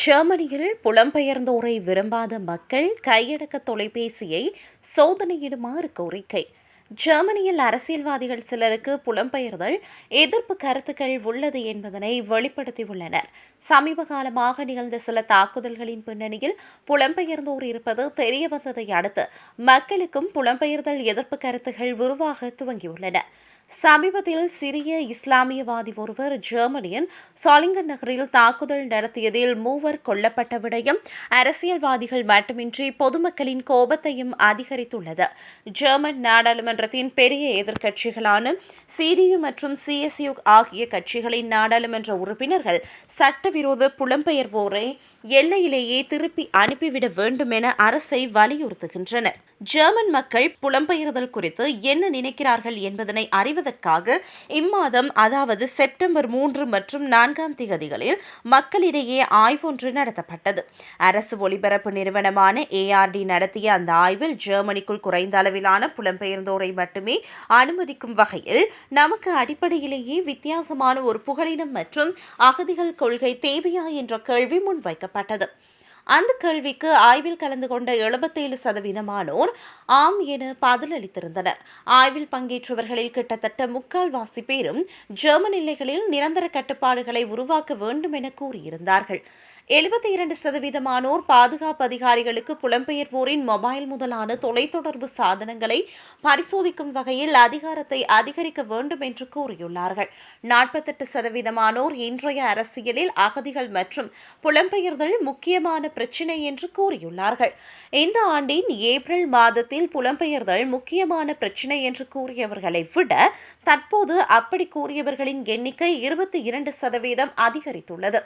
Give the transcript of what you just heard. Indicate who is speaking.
Speaker 1: ஜெர்மனியில் புலம்பெயர்ந்தோரை விரும்பாத மக்கள் கையடக்க தொலைபேசியை சோதனையிடுமாறு கோரிக்கை. ஜெர்மனியில் அரசியல்வாதிகள் சிலருக்கு புலம்பெயர்தல் எதிர்ப்பு கருத்துக்கள் உள்ளது என்பதனை வெளிப்படுத்தியுள்ளனர். சமீப காலமாக நிகழ்ந்த சில தாக்குதல்களின் பின்னணியில் புலம்பெயர்ந்தோர் இருப்பது தெரியவந்ததை அடுத்து மக்களுக்கும் புலம்பெயர்தல் எதிர்ப்பு கருத்துகள் உருவாக துவங்கியுள்ளன. சமீபத்தில் சிறிய இஸ்லாமியவாதி ஒருவர் ஜெர்மனியின் சாலிங்கன் நகரில் தாக்குதல் நடத்தியதில் மூவர் கொல்லப்பட்ட விடயம் அரசியல்வாதிகள் மட்டுமின்றி பொதுமக்களின் கோபத்தையும் அதிகரித்துள்ளது. ஜெர்மன் நாடாளுமன்றத்தின் பெரிய எதிர்க்கட்சிகளான சிடியு மற்றும் சிஎஸ்யு ஆகிய கட்சிகளின் நாடாளுமன்ற உறுப்பினர்கள் சட்டவிரோத புலம்பெயர்வோரை எல்லையிலேயே திருப்பி அனுப்பிவிட வேண்டும் என அரசை வலியுறுத்துகின்றனர். ஜெர்மன் மக்கள் புலம்பெயர்தல் குறித்து என்ன நினைக்கிறார்கள் என்பதனை அறிவு செய்வதற்காக இம்மாதம் அதாவது செப்டம்பர் மூன்று மற்றும் நான்காம் திகதிகளில் மக்களிடையே ஆய்வொன்று நடத்தப்பட்டது. அரசு ஒலிபரப்பு நிறுவனமான ஏஆர்டி நடத்திய அந்த ஆய்வில் ஜெர்மனிக்குள் குறைந்த அளவிலான புலம்பெயர்ந்தோரை மட்டுமே அனுமதிக்கும் வகையில் நமக்கு அடிப்படையிலேயே வித்தியாசமான ஒரு புகலினம் மற்றும் அகதிகள் கொள்கை தேவையா என்ற கேள்வி முன்வைக்கப்பட்டது. அந்த கேள்விக்கு ஆய்வில் கலந்து கொண்ட எழுபத்தேழு சதவீதமானோர் ஆம் என பதிலளித்திருந்தனர். ஆய்வில் பங்கேற்றவர்களில் கிட்டத்தட்ட முக்கால்வாசி பேரும் ஜெர்மன் எல்லைகளில் நிரந்தர கட்டுப்பாடுகளை உருவாக்க வேண்டும் என கூறியிருந்தார்கள். எழுபத்தி இரண்டு சதவீதமானோர் பாதுகாப்பு அதிகாரிகளுக்கு புலம்பெயர்வோரின் மொபைல் முதலான தொலைத்தொடர்பு சாதனங்களை பரிசோதிக்கும் வகையில் அதிகாரத்தை அதிகரிக்க வேண்டும் என்று கூறியுள்ளார்கள். நாற்பத்தெட்டு சதவீதமானோர் இன்றைய அரசியலில் அகதிகள் மற்றும் புலம்பெயர்தல் முக்கியமான பிரச்சினை என்று கூறியுள்ளார்கள். இந்த ஆண்டின் ஏப்ரல் மாதத்தில் புலம்பெயர்தல் முக்கியமான பிரச்சினை என்று கூறியவர்களை விட தற்போது அப்படி கூறியவர்களின் எண்ணிக்கை இருபத்தி இரண்டு சதவீதம் அதிகரித்துள்ளது.